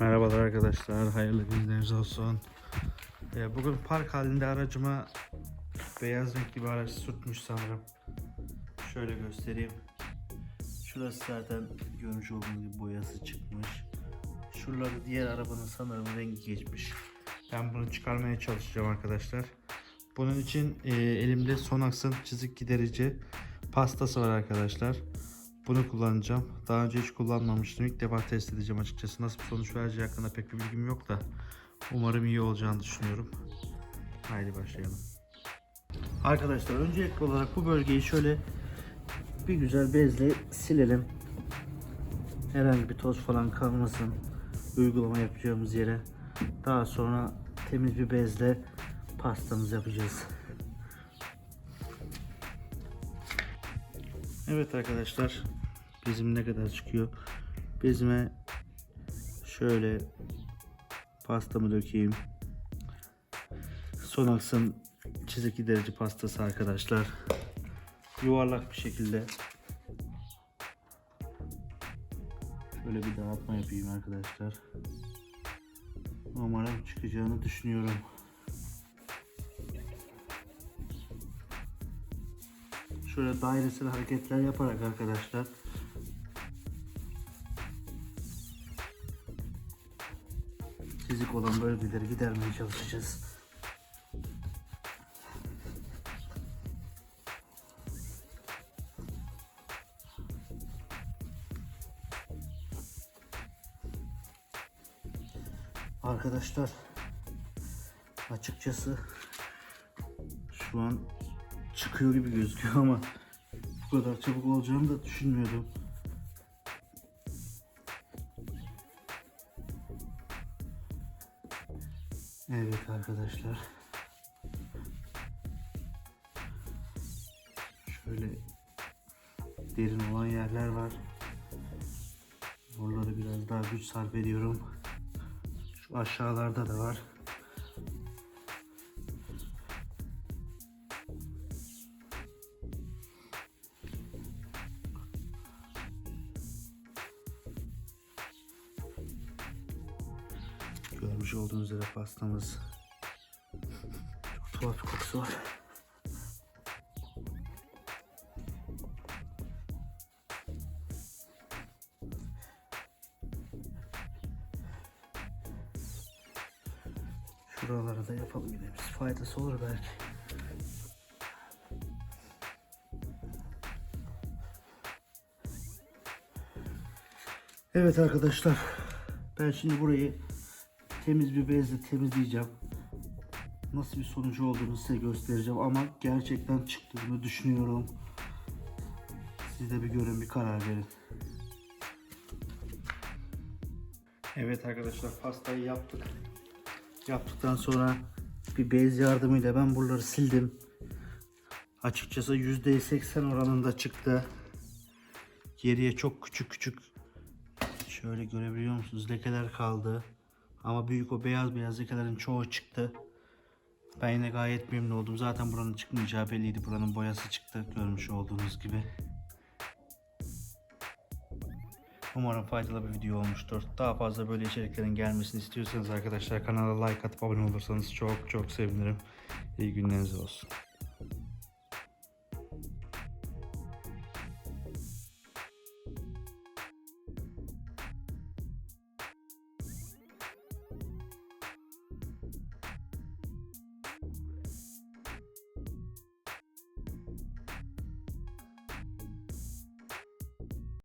Merhabalar arkadaşlar, hayırlı günleriniz olsun. Ee, bugün park halinde aracıma beyaz renkli bir araç sürtmüş sanırım. Şöyle göstereyim. Şurası zaten görmüş olduğunuz gibi boyası çıkmış. Şuraları diğer arabanın sanırım rengi geçmiş. Ben bunu çıkarmaya çalışacağım arkadaşlar. Bunun için e, elimde Sonax'ın çizik giderici pastası var arkadaşlar. Bunu kullanacağım. Daha önce hiç kullanmamıştım. İlk defa test edeceğim açıkçası. Nasıl bir sonuç vereceği hakkında pek bir bilgim yok da. Umarım iyi olacağını düşünüyorum. Haydi başlayalım. Arkadaşlar öncelikli olarak bu bölgeyi şöyle bir güzel bezle silelim. Herhangi bir toz falan kalmasın. Uygulama yapacağımız yere. Daha sonra temiz bir bezle pastamızı yapacağız. Evet arkadaşlar bezim ne kadar çıkıyor? Bezime şöyle pastamı dökeyim. Sonax'ın çizik giderici pastası arkadaşlar. Yuvarlak bir şekilde. Şöyle bir dağıtma yapayım arkadaşlar. Umarım çıkacağını düşünüyorum. Şöyle dairesel hareketler yaparak arkadaşlar çizik olan bölgeleri gidermeye çalışacağız. Arkadaşlar açıkçası şu an çıkıyor gibi gözüküyor ama bu kadar çabuk olacağını da düşünmüyordum. Evet arkadaşlar. Şöyle derin olan yerler var. Buraları biraz daha güç sarf ediyorum. Şu aşağılarda da var. Görmüş olduğunuz üzere pastamız çok tuhaf bir kokusu var. Şuralara da yapalım yine biz. Faydası olur belki. Evet arkadaşlar. Ben şimdi burayı temiz bir bezle temizleyeceğim. Nasıl bir sonucu olduğunu size göstereceğim ama gerçekten çıktığını düşünüyorum. Siz de bir görün bir karar verin. Evet arkadaşlar pastayı yaptık. Yaptıktan sonra bir bez yardımıyla ben buraları sildim. Açıkçası %80 oranında çıktı. Geriye çok küçük küçük şöyle görebiliyor musunuz lekeler kaldı. Ama büyük o beyaz beyaz lekelerin çoğu çıktı. Ben yine gayet memnun oldum. Zaten buranın çıkmayacağı belliydi. Buranın boyası çıktı görmüş olduğunuz gibi. Umarım faydalı bir video olmuştur. Daha fazla böyle içeriklerin gelmesini istiyorsanız arkadaşlar kanala like atıp abone olursanız çok çok sevinirim. İyi günleriniz olsun.